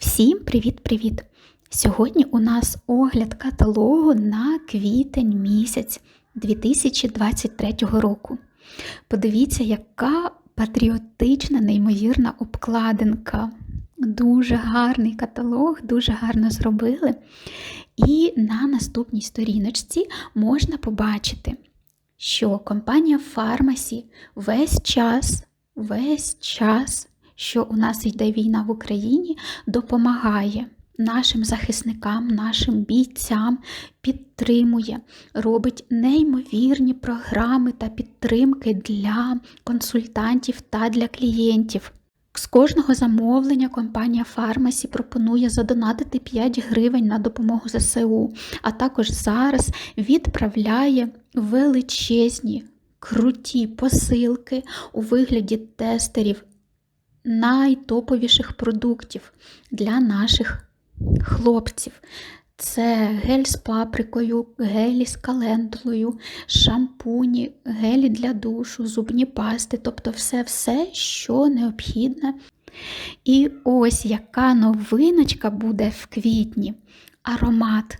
Всім привіт-привіт! Сьогодні у нас огляд каталогу на квітень місяць 2023 року. Подивіться, яка патріотична, неймовірна обкладинка. Дуже гарний каталог, дуже гарно зробили. І на наступній сторіночці можна побачити, що компанія Фармасі весь час, весь час, що у нас йде війна в Україні, допомагає нашим захисникам, нашим бійцям, підтримує, робить неймовірні програми та підтримки для консультантів та для клієнтів. З кожного замовлення компанія Фармасі пропонує задонатити 5 гривень на допомогу ЗСУ, а також зараз відправляє величезні, круті посилки у вигляді тестерів найтоповіших продуктів для наших хлопців. Це гель з паприкою, гелі з календулою, шампуні, гелі для душу, зубні пасти, тобто все-все, що необхідне. І ось яка новиночка буде в квітні. Аромат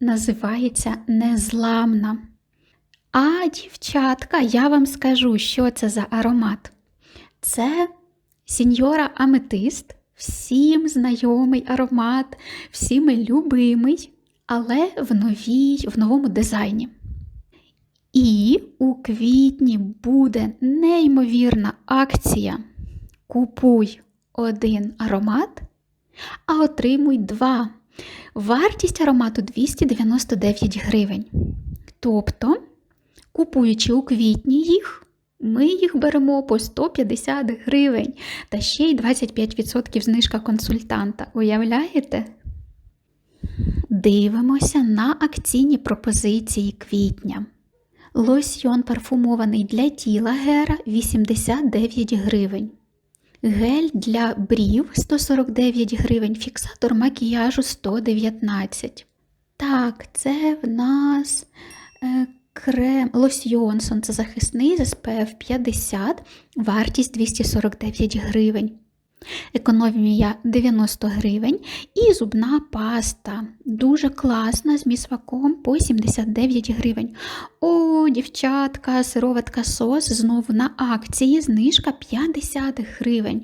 називається Незламна. А, дівчатка, я вам скажу, що це за аромат. Це Сіньора Аметист всім знайомий аромат, всіми любимий, але в новій, в новому дизайні. І у квітні буде неймовірна акція. Купуй один аромат, а отримуй два. Вартість аромату 299 гривень. Тобто, купуючи у квітні їх, ми їх беремо по 150 гривень та ще й 25% знижка консультанта. Уявляєте? Дивимося на акційні пропозиції квітня. Лосьйон парфумований для тіла Гера 89 гривень. Гель для брів 149 гривень, фіксатор макіяжу 119. Так, це в нас е, крем лосьйон сонцезахисний з SPF 50, вартість 249 гривень. Економія 90 гривень і зубна паста. Дуже класна з місваком по 79 гривень. О, дівчатка, сироватка сос знову на акції, знижка 50 гривень.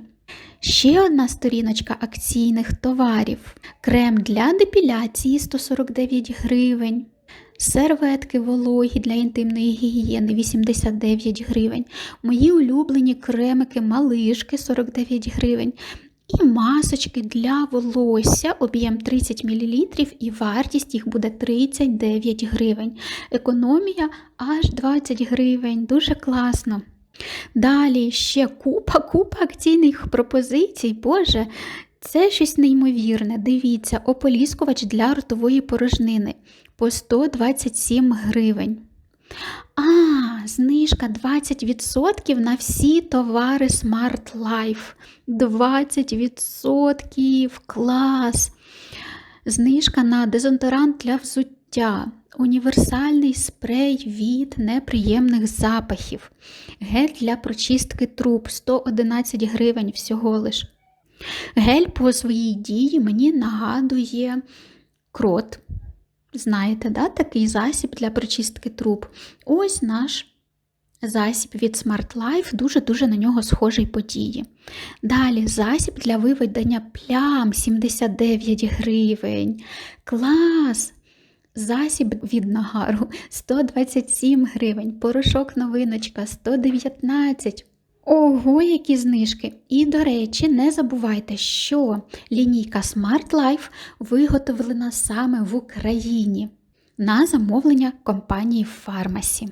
Ще одна сторіночка акційних товарів. Крем для депіляції 149 гривень. Серветки вологі для інтимної гігієни 89 гривень. Мої улюблені кремики малишки 49 гривень. І масочки для волосся, об'єм 30 мл, і вартість їх буде 39 гривень. Економія аж 20 гривень. Дуже класно. Далі ще купа, купа акційних пропозицій. Боже, це щось неймовірне. Дивіться, ополіскувач для ротової порожнини по 127 гривень. А, знижка 20% на всі товари Smart Life. 20% клас. Знижка на дезодорант для взуття. Універсальний спрей від неприємних запахів. Гель для прочистки труб 111 гривень всього лиш. Гель по своїй дії мені нагадує крот. Знаєте, да, такий засіб для прочистки труб. Ось наш засіб від Smart Life, дуже-дуже на нього схожий по дії. Далі засіб для виведення плям 79 гривень. Клас! Засіб від нагару 127 гривень, порошок новиночка 119 Ого, які знижки! І, до речі, не забувайте, що лінійка Smart Life виготовлена саме в Україні на замовлення компанії Фармасі.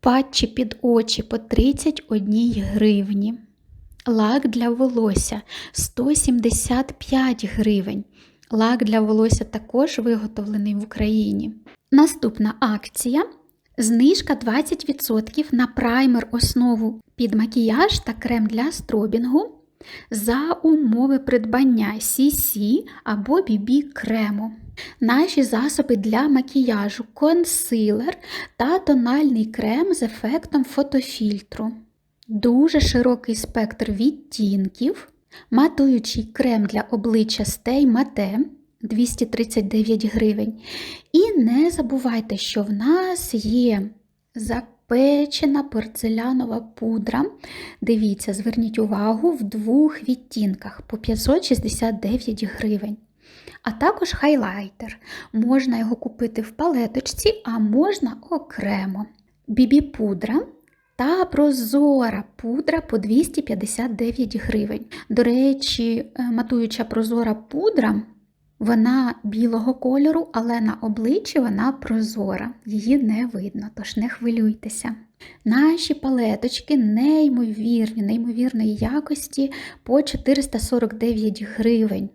Патчі під очі по 31 гривні. Лак для волосся 175 гривень. Лак для волосся також виготовлений в Україні. Наступна акція Знижка 20% на праймер основу під макіяж та крем для стробінгу за умови придбання CC або BB крему. Наші засоби для макіяжу, консилер та тональний крем з ефектом фотофільтру. Дуже широкий спектр відтінків. матуючий крем для обличчя Stay Matte 239 гривень. І не забувайте, що в нас є запечена порцелянова пудра. Дивіться, зверніть увагу в двох відтінках по 569 гривень. А також хайлайтер. Можна його купити в палеточці, а можна окремо. Бібі-пудра та прозора пудра по 259 гривень. До речі, е, матуюча прозора пудра, вона білого кольору, але на обличчі вона прозора, її не видно, тож не хвилюйтеся. Наші палеточки неймовірні, неймовірної якості по 449 гривень.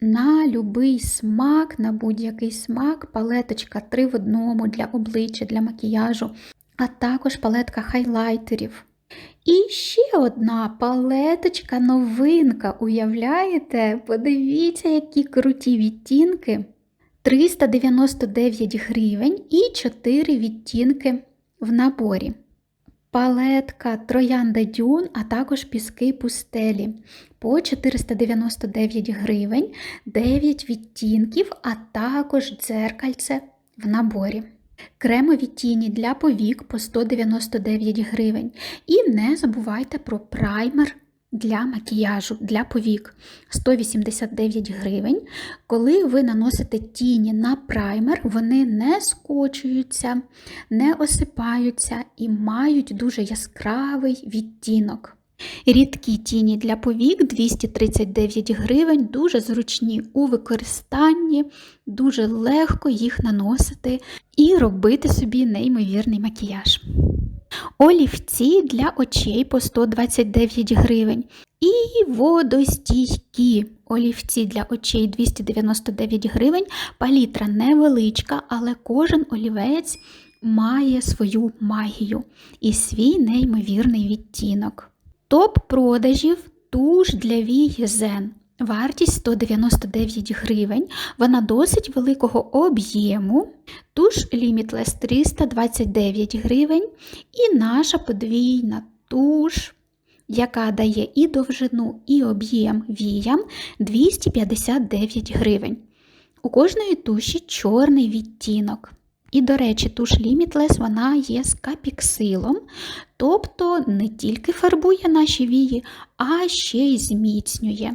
На любий смак, на будь-який смак, палеточка 3 в одному для обличчя, для макіяжу, а також палетка хайлайтерів. І ще одна палеточка новинка. Уявляєте? Подивіться, які круті відтінки. 399 гривень і 4 відтінки в наборі. Палетка Троянда Дюн, а також піски пустелі по 499 гривень, 9 відтінків, а також дзеркальце в наборі. Кремові тіні для повік по 199 гривень. І не забувайте про праймер для макіяжу для повік 189 гривень. Коли ви наносите тіні на праймер, вони не скочуються, не осипаються і мають дуже яскравий відтінок. Рідкі тіні для повік 239 гривень, дуже зручні у використанні, дуже легко їх наносити і робити собі неймовірний макіяж. Олівці для очей по 129 гривень. І водостійкі олівці для очей 299 гривень. Палітра невеличка, але кожен олівець має свою магію і свій неймовірний відтінок. Топ продажів туш для вій Зен. Вартість 199 гривень, вона досить великого об'єму. Туш Limitless 329 гривень. І наша подвійна туш, яка дає і довжину, і об'єм віям 259 гривень. У кожної туші чорний відтінок. І, до речі, туш Limitless вона є з капіксилом, тобто не тільки фарбує наші вії, а ще й зміцнює.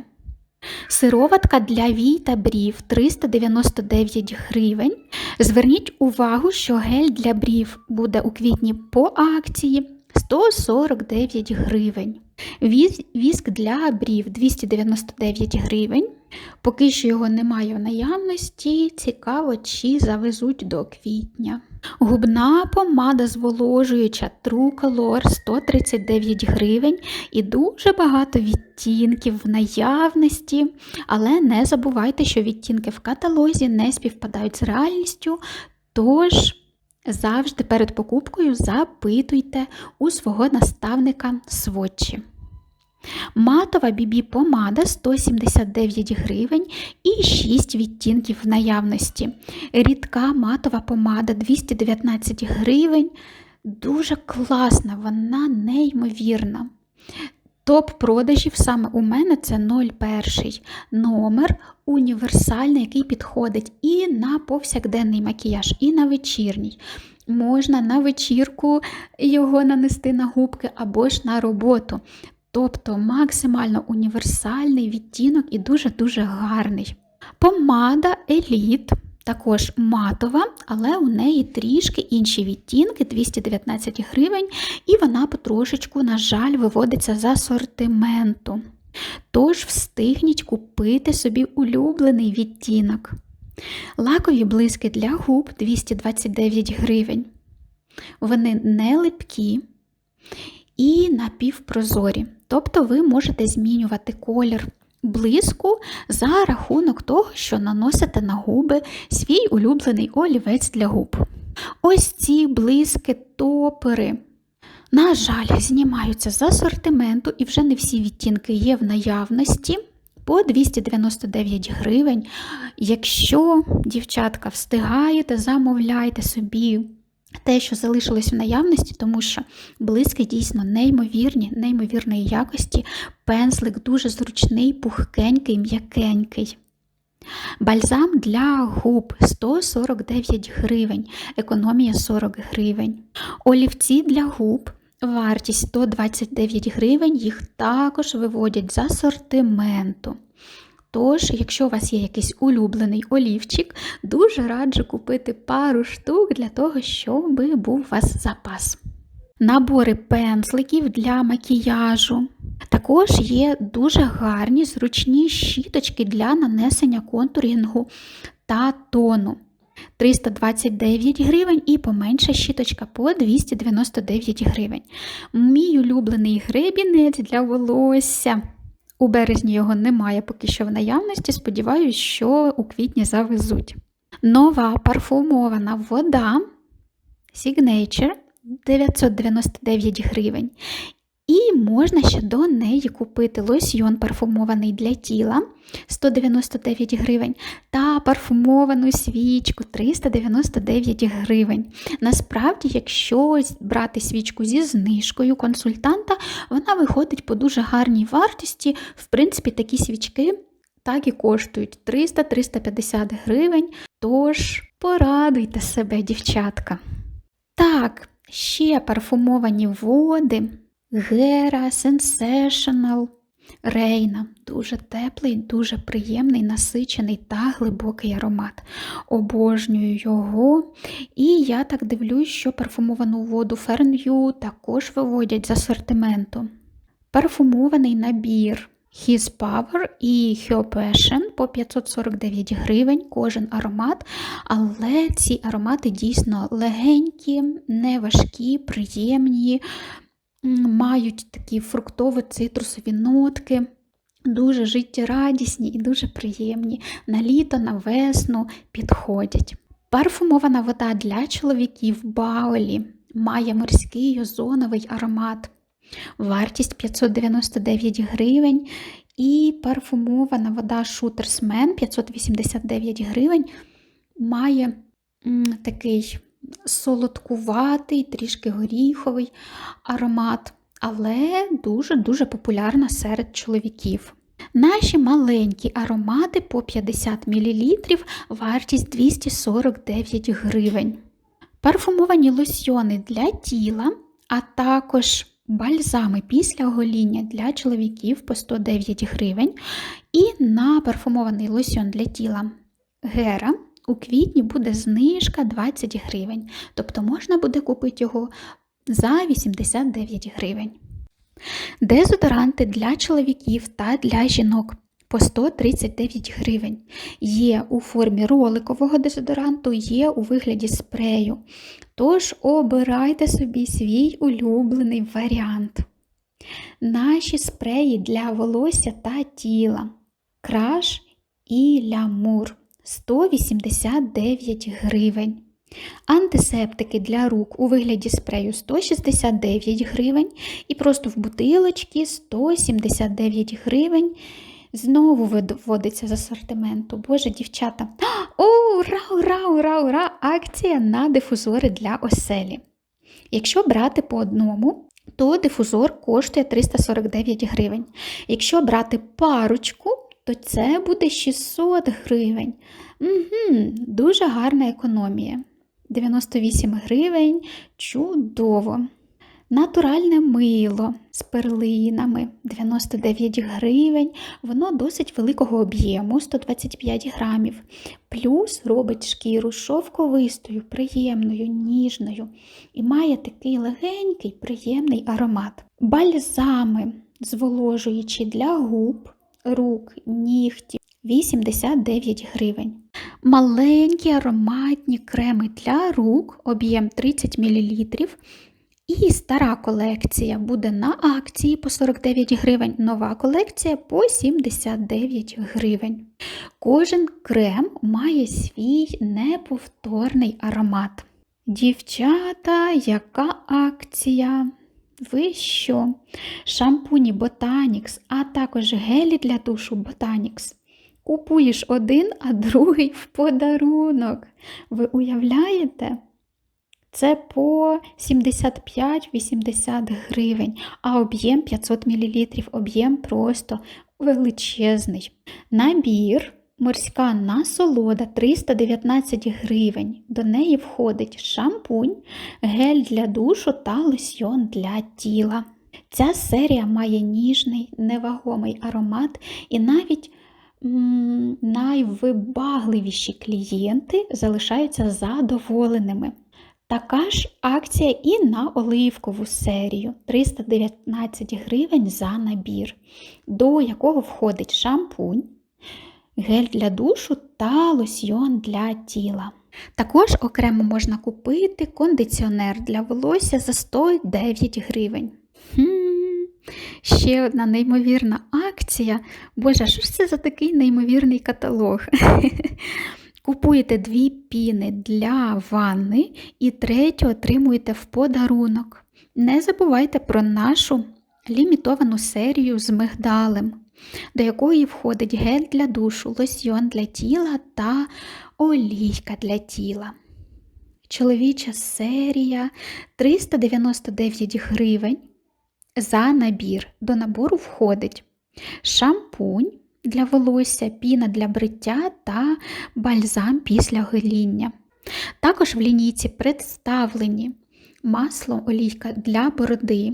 Сироватка для вій та брів 399 гривень. Зверніть увагу, що гель для брів буде у квітні по акції 149 гривень. Віск для брів 299 гривень. Поки що його немає в наявності, цікаво, чи завезуть до квітня. Губна помада зволожуюча True Color 139 гривень і дуже багато відтінків в наявності. Але не забувайте, що відтінки в каталозі не співпадають з реальністю. Тож завжди перед покупкою запитуйте у свого наставника сводчі. Матова бібі помада 179 гривень і 6 відтінків в наявності. Рідка матова помада 219 гривень. Дуже класна, вона неймовірна. Топ продажів саме у мене це 01 номер універсальний, який підходить і на повсякденний макіяж, і на вечірній. Можна на вечірку його нанести на губки або ж на роботу. Тобто максимально універсальний відтінок і дуже-дуже гарний. Помада Еліт, також матова, але у неї трішки інші відтінки 219 гривень, і вона потрошечку, на жаль, виводиться з асортименту. Тож встигніть купити собі улюблений відтінок. Лакові блиски для губ 229 гривень. Вони не липкі і напівпрозорі. Тобто ви можете змінювати колір блиску за рахунок того, що наносите на губи свій улюблений олівець для губ. Ось ці блиски топери. На жаль, знімаються з асортименту, і вже не всі відтінки є в наявності по 299 гривень. Якщо, дівчатка, встигаєте, замовляйте собі те, що залишилось в наявності, тому що блиски дійсно неймовірні, неймовірної якості. Пензлик дуже зручний, пухкенький, м'якенький. Бальзам для губ 149 гривень, економія 40 гривень. Олівці для губ. Вартість 129 гривень, їх також виводять з асортименту. Тож, якщо у вас є якийсь улюблений олівчик, дуже раджу купити пару штук для того, щоб був у вас запас. Набори пензликів для макіяжу. Також є дуже гарні зручні щіточки для нанесення контурінгу та тону. 329 гривень і поменша щіточка по 299 гривень. Мій улюблений гребінець для волосся. У березні його немає поки що в наявності. Сподіваюсь, що у квітні завезуть. Нова парфумована вода Signature 999 гривень. І можна ще до неї купити лосьйон парфумований для тіла 199 гривень та парфумовану свічку 399 гривень. Насправді, якщо брати свічку зі знижкою консультанта, вона виходить по дуже гарній вартості. В принципі, такі свічки так і коштують 300-350 гривень. Тож порадуйте себе, дівчатка. Так, ще парфумовані води. Гера, Sensational, Рейна. Дуже теплий, дуже приємний, насичений та глибокий аромат. Обожнюю його. І я так дивлюсь, що парфумовану воду Ферн'ю також виводять з асортименту. Парфумований набір His Power і Her Passion по 549 гривень кожен аромат, але ці аромати дійсно легенькі, неважкі, приємні мають такі фруктово-цитрусові нотки, дуже життєрадісні і дуже приємні. На літо, на весну підходять. Парфумована вода для чоловіків Баолі має морський озоновий аромат. Вартість 599 гривень. І парфумована вода Шутерсмен 589 гривень має такий солодкуватий, трішки горіховий аромат, але дуже-дуже популярна серед чоловіків. Наші маленькі аромати по 50 мл, вартість 249 гривень. Парфумовані лосьйони для тіла, а також бальзами після гоління для чоловіків по 109 гривень. І на парфумований лосьон для тіла Гера у квітні буде знижка 20 гривень, тобто можна буде купити його за 89 гривень. Дезодоранти для чоловіків та для жінок по 139 гривень. Є у формі роликового дезодоранту, є у вигляді спрею. Тож обирайте собі свій улюблений варіант. Наші спреї для волосся та тіла. Краш і лямур. 189 гривень. Антисептики для рук у вигляді спрею 169 гривень. І просто в бутилочці 179 гривень. Знову вводиться з асортименту. Боже, дівчата. О, ура, ура, ура, ура! Акція на дифузори для оселі. Якщо брати по одному, то дифузор коштує 349 гривень. Якщо брати парочку, то це буде 600 гривень. Угу, Дуже гарна економія. 98 гривень чудово. Натуральне мило з перлинами 99 гривень, воно досить великого об'єму 125 грамів. Плюс робить шкіру шовковистою, приємною, ніжною і має такий легенький, приємний аромат. Бальзами, зволожуючи для губ рук, нігтів 89 гривень. Маленькі ароматні креми для рук, об'єм 30 мл. І стара колекція буде на акції по 49 гривень, нова колекція по 79 гривень. Кожен крем має свій неповторний аромат. Дівчата, яка акція? Ви що? Шампуні Botanix, а також гелі для душу Botanix. Купуєш один, а другий в подарунок. Ви уявляєте? Це по 75-80 гривень, а об'єм 500 мл, об'єм просто величезний. Набір морська насолода 319 гривень. До неї входить шампунь, гель для душу та лосьйон для тіла. Ця серія має ніжний, невагомий аромат і навіть м, найвибагливіші клієнти залишаються задоволеними. Така ж акція і на оливкову серію 319 гривень за набір, до якого входить шампунь, гель для душу та лосьйон для тіла. Також окремо можна купити кондиціонер для волосся за 109 гривень. Хм, ще одна неймовірна акція. Боже, що ж це за такий неймовірний каталог? Купуєте дві піни для ванни і третю отримуєте в подарунок. Не забувайте про нашу лімітовану серію з мигдалем, до якої входить гель для душу, лосьйон для тіла та олійка для тіла. Чоловіча серія 399 гривень за набір. До набору входить шампунь для волосся, піна для бриття та бальзам після гоління. Також в лінійці представлені масло олійка для бороди,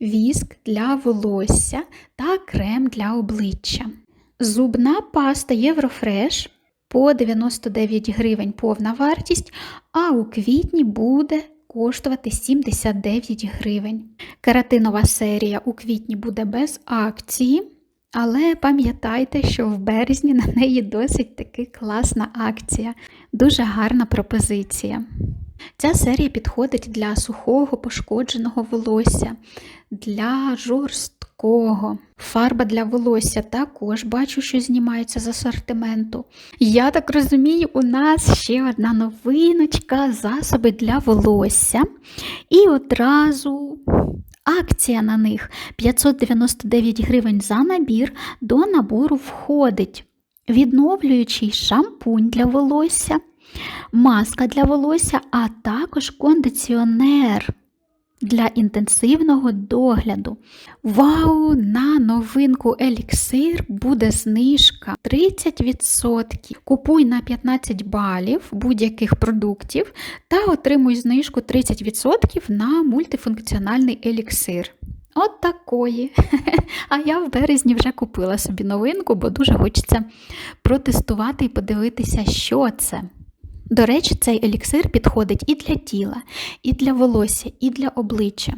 віск для волосся та крем для обличчя. Зубна паста Єврофреш по 99 гривень повна вартість, а у квітні буде коштувати 79 гривень. Кератинова серія у квітні буде без акції. Але пам'ятайте, що в березні на неї досить таки класна акція, дуже гарна пропозиція. Ця серія підходить для сухого пошкодженого волосся, для жорсткого. Фарба для волосся також бачу, що знімається з асортименту. Я так розумію, у нас ще одна новиночка засоби для волосся. І одразу Акція на них 599 гривень за набір. До набору входить відновлюючий шампунь для волосся, маска для волосся, а також кондиціонер для інтенсивного догляду. Вау! На новинку Еліксир буде знижка 30%. Купуй на 15 балів будь-яких продуктів та отримуй знижку 30% на мультифункціональний еліксир. От такої. А я в березні вже купила собі новинку, бо дуже хочеться протестувати і подивитися, що це. До речі, цей еліксир підходить і для тіла, і для волосся, і для обличчя.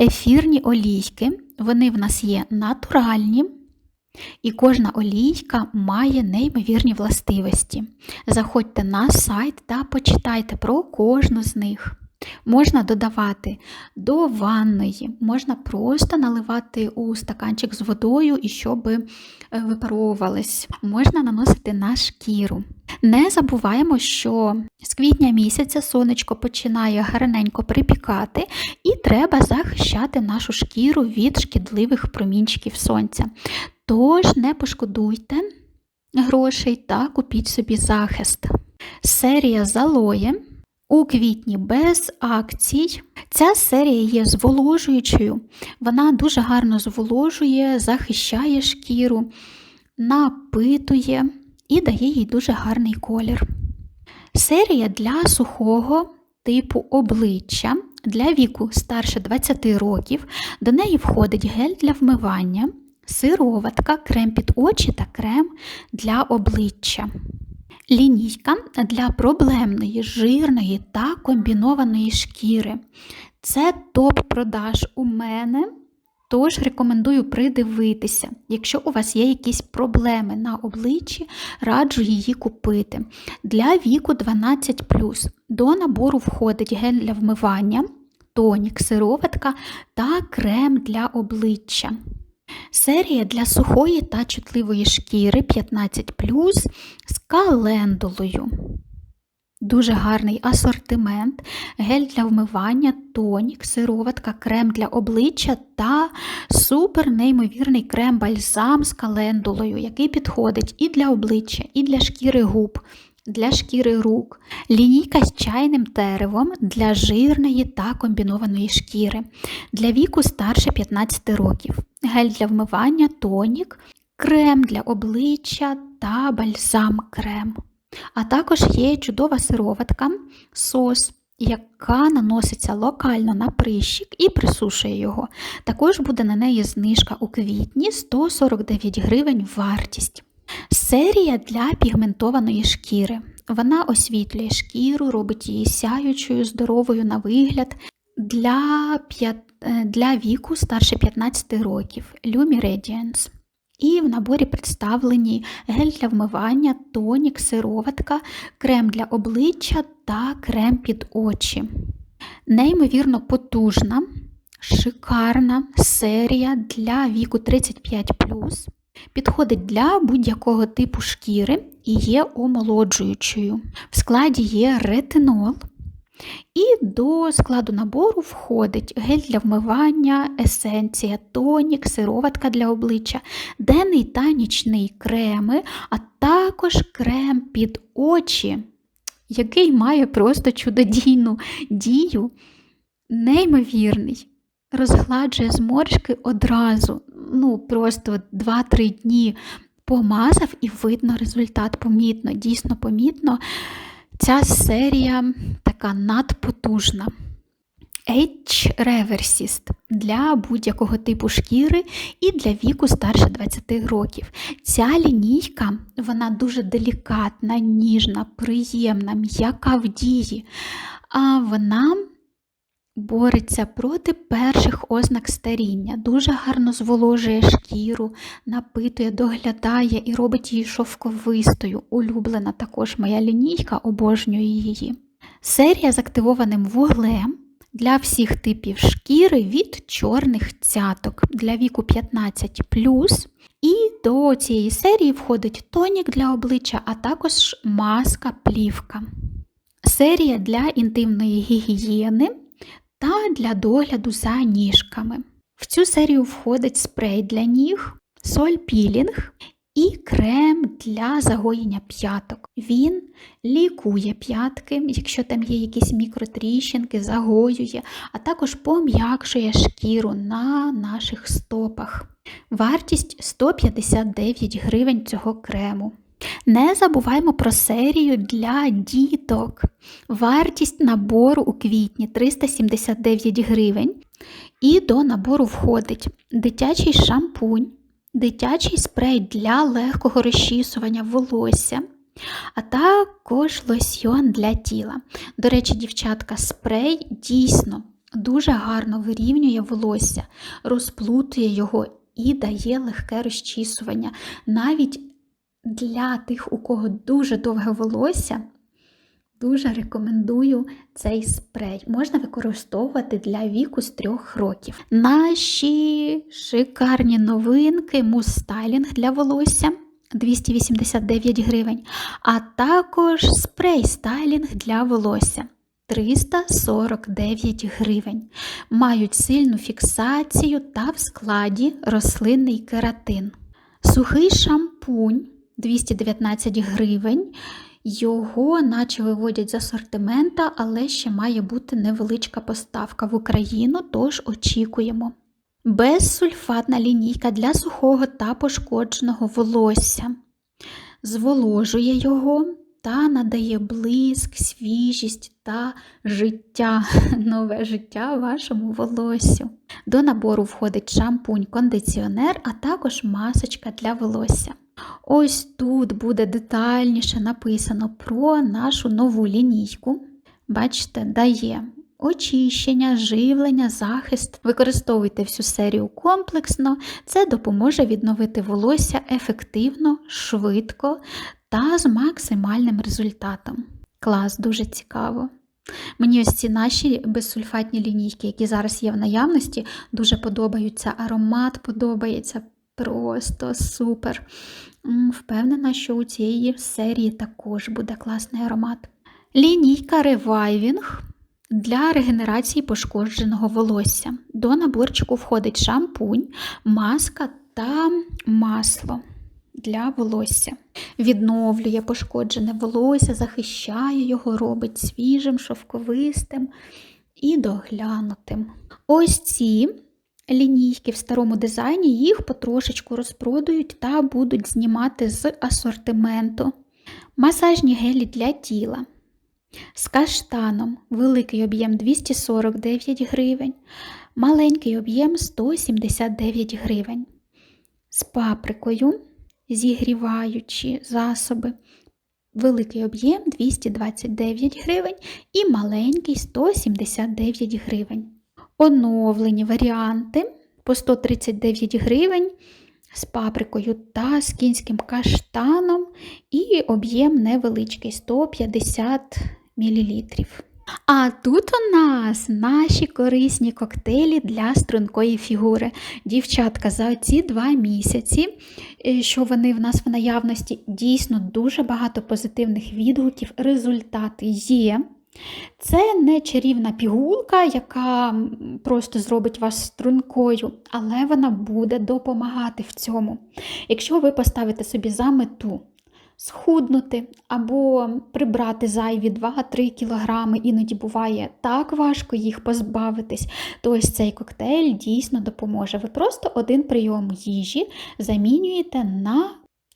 Ефірні олійки, вони в нас є натуральні, і кожна олійка має неймовірні властивості. Заходьте на сайт та почитайте про кожну з них. Можна додавати до ванної, можна просто наливати у стаканчик з водою і щоб е, випаровувались. Можна наносити на шкіру. Не забуваємо, що з квітня місяця сонечко починає гарненько припікати, і треба захищати нашу шкіру від шкідливих промінчиків сонця. Тож не пошкодуйте грошей та купіть собі захист. Серія залоє у квітні без акцій. Ця серія є зволожуючою, вона дуже гарно зволожує, захищає шкіру, напитує і дає їй дуже гарний колір. Серія для сухого типу обличчя для віку старше 20 років. До неї входить гель для вмивання, сироватка, крем під очі та крем для обличчя. Лінійка для проблемної, жирної та комбінованої шкіри. Це топ-продаж у мене, тож рекомендую придивитися. Якщо у вас є якісь проблеми на обличчі, раджу її купити. Для віку 12 до набору входить гель для вмивання, тонік, сироватка та крем для обличчя. Серія для сухої та чутливої шкіри 15 з календулою. Дуже гарний асортимент, гель для вмивання, тонік, сироватка, крем для обличчя та супер неймовірний крем-бальзам з календулою, який підходить і для обличчя, і для шкіри губ, для шкіри рук, лінійка з чайним деревом для жирної та комбінованої шкіри, для віку старше 15 років, гель для вмивання, тонік, крем для обличчя та бальзам крем. А також є чудова сироватка, сос, яка наноситься локально на прищик і присушує його. Також буде на неї знижка у квітні 149 гривень вартість. Серія для пігментованої шкіри. Вона освітлює шкіру, робить її сяючою, здоровою на вигляд для, е, для віку старше 15 років Lumi Radiance. І в наборі представлені гель для вмивання, тонік, сироватка, крем для обличчя та крем під очі. Неймовірно потужна, шикарна серія для віку 35 Підходить для будь-якого типу шкіри і є омолоджуючою. В складі є ретинол. І до складу набору входить гель для вмивання, есенція, тонік, сироватка для обличчя, денний та нічний креми, а також крем під очі, який має просто чудодійну дію, неймовірний. Розгладжує зморшки одразу, ну просто 2-3 дні помазав і видно результат помітно, дійсно помітно. Ця серія така надпотужна. H Reversist для будь-якого типу шкіри і для віку старше 20 років. Ця лінійка вона дуже делікатна, ніжна, приємна, м'яка в дії, а вона бореться проти перших ознак старіння, дуже гарно зволожує шкіру, напитує, доглядає і робить її шовковистою. Улюблена також моя лінійка, обожнюю її. Серія з активованим вуглем для всіх типів шкіри від чорних цяток для віку 15. І до цієї серії входить тонік для обличчя, а також маска плівка. Серія для інтимної гігієни та для догляду за ніжками. В цю серію входить спрей для ніг, соль пілінг і крем для загоєння п'яток. Він лікує п'ятки, якщо там є якісь мікротріщинки, загоює, а також пом'якшує шкіру на наших стопах. Вартість 159 гривень цього крему. Не забуваємо про серію для діток. Вартість набору у квітні 379 гривень. І до набору входить дитячий шампунь, дитячий спрей для легкого розчісування волосся, а також лосьйон для тіла. До речі, дівчатка, спрей дійсно дуже гарно вирівнює волосся, розплутує його і дає легке розчісування. Навіть для тих, у кого дуже довге волосся, дуже рекомендую цей спрей. Можна використовувати для віку з 3 років. Наші шикарні новинки, мус-стайлінг для волосся 289 гривень, а також спрей-стайлінг для волосся. 349 гривень. Мають сильну фіксацію та в складі рослинний кератин. Сухий шампунь 219 гривень. Його наче виводять з асортимента, але ще має бути невеличка поставка в Україну, тож очікуємо. Безсульфатна лінійка для сухого та пошкодженого волосся. Зволожує його та надає блиск, свіжість та життя, нове життя вашому волоссю. До набору входить шампунь, кондиціонер, а також масочка для волосся. Ось тут буде детальніше написано про нашу нову лінійку. Бачите, дає очищення, живлення, захист. Використовуйте всю серію комплексно, це допоможе відновити волосся ефективно, швидко та з максимальним результатом. Клас, дуже цікаво. Мені ось ці наші безсульфатні лінійки, які зараз є в наявності, дуже подобаються. Аромат подобається просто супер. Впевнена, що у цієї серії також буде класний аромат. Лінійка Reviving для регенерації пошкодженого волосся. До наборчику входить шампунь, маска та масло. для волосся. Відновлює пошкоджене волосся, захищає його, робить свіжим, шовковистим і доглянутим. Ось ці лінійки в старому дизайні їх потрошечку розпродають та будуть знімати з асортименту. Масажні гелі для тіла. З каштаном великий об'єм 249 гривень, маленький об'єм 179 гривень. З паприкою зігріваючі засоби. Великий об'єм 229 гривень і маленький 179 гривень. Оновлені варіанти по 139 гривень з паприкою та з кінським каштаном, і об'єм невеличкий 150 мл. А тут у нас наші корисні коктейлі для стрункої фігури. Дівчатка, за ці два місяці, е, що вони в нас в наявності, дійсно дуже багато позитивних відгуків. Результати є. Це не чарівна пігулка, яка просто зробить вас стрункою, але вона буде допомагати в цьому. Якщо ви поставите собі за мету схуднути або прибрати зайві 2-3 кг, іноді буває так важко їх позбавитись, то ось цей коктейль дійсно допоможе. Ви просто один прийом їжі замінюєте на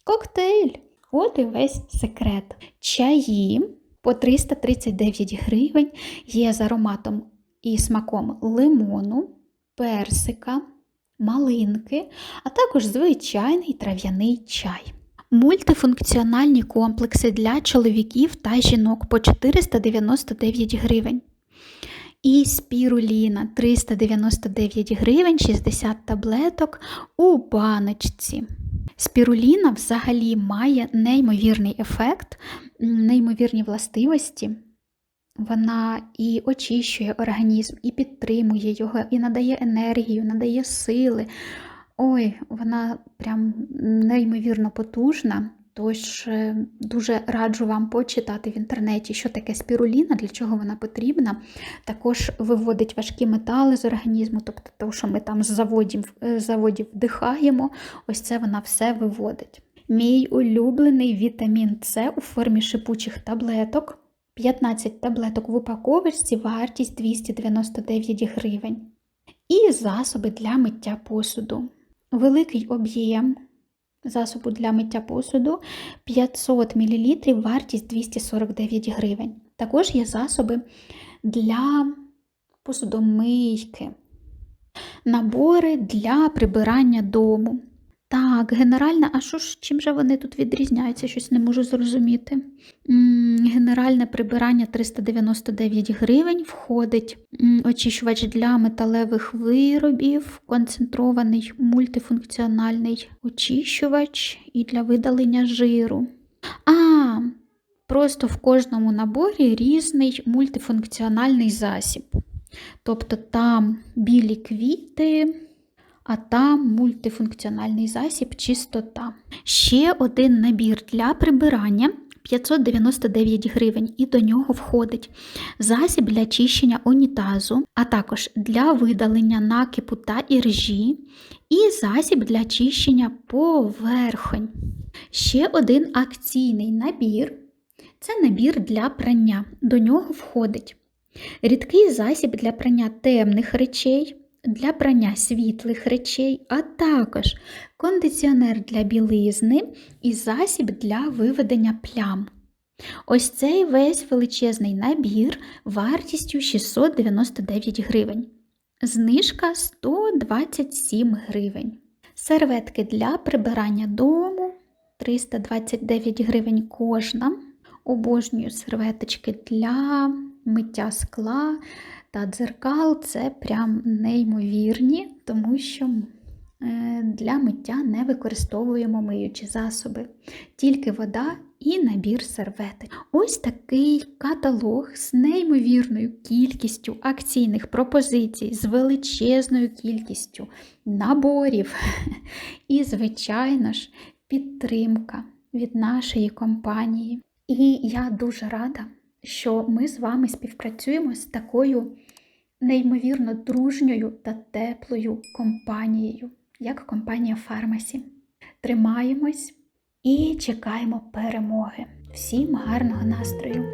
коктейль. От і весь секрет. Чаї по 339 гривень є з ароматом і смаком лимону, персика, малинки, а також звичайний трав'яний чай. Мультифункціональні комплекси для чоловіків та жінок по 499 гривень. І спіруліна 399 гривень 60 таблеток у баночці. Спіруліна взагалі має неймовірний ефект, неймовірні властивості. Вона і очищує організм, і підтримує його, і надає енергію, надає сили. Ой, вона прям неймовірно потужна. Тож е, дуже раджу вам почитати в інтернеті, що таке спіруліна, для чого вона потрібна. Також виводить важкі метали з організму, тобто те, що ми там з заводів, е, заводів вдихаємо, ось це вона все виводить. Мій улюблений вітамін С у формі шипучих таблеток. 15 таблеток в упаковочці, вартість 299 гривень. І засоби для миття посуду. Великий об'єм засобу для миття посуду 500 мл, вартість 249 гривень. Також є засоби для посудомийки, набори для прибирання дому. Так, генеральна, а що ж, чим же вони тут відрізняються? Щось не можу зрозуміти. Генеральне прибирання 399 гривень входить очищувач для металевих виробів, концентрований мультифункціональний очищувач і для видалення жиру. А, просто в кожному наборі різний мультифункціональний засіб. Тобто там білі квіти а там мультифункціональний засіб чистота. Ще один набір для прибирання. 599 гривень, і до нього входить засіб для чищення унітазу, а також для видалення накипу та іржі, і засіб для чищення поверхонь. Ще один акційний набір це набір для прання. До нього входить рідкий засіб для прання темних речей, для прання світлих речей, а також кондиціонер для білизни і засіб для виведення плям. Ось цей весь величезний набір вартістю 699 гривень. Знижка 127 гривень. Серветки для прибирання дому 329 гривень кожна. Обожнюю серветочки для миття скла та дзеркал це прям неймовірні, тому що е, для миття не використовуємо миючі засоби, тільки вода і набір серветок. Ось такий каталог з неймовірною кількістю акційних пропозицій, з величезною кількістю наборів. І, звичайно ж, підтримка від нашої компанії. І я дуже рада, що ми з вами співпрацюємо з такою неймовірно дружньою та теплою компанією, як компанія Фармасі. Тримаємось, і чекаємо перемоги. Всім гарного настрою!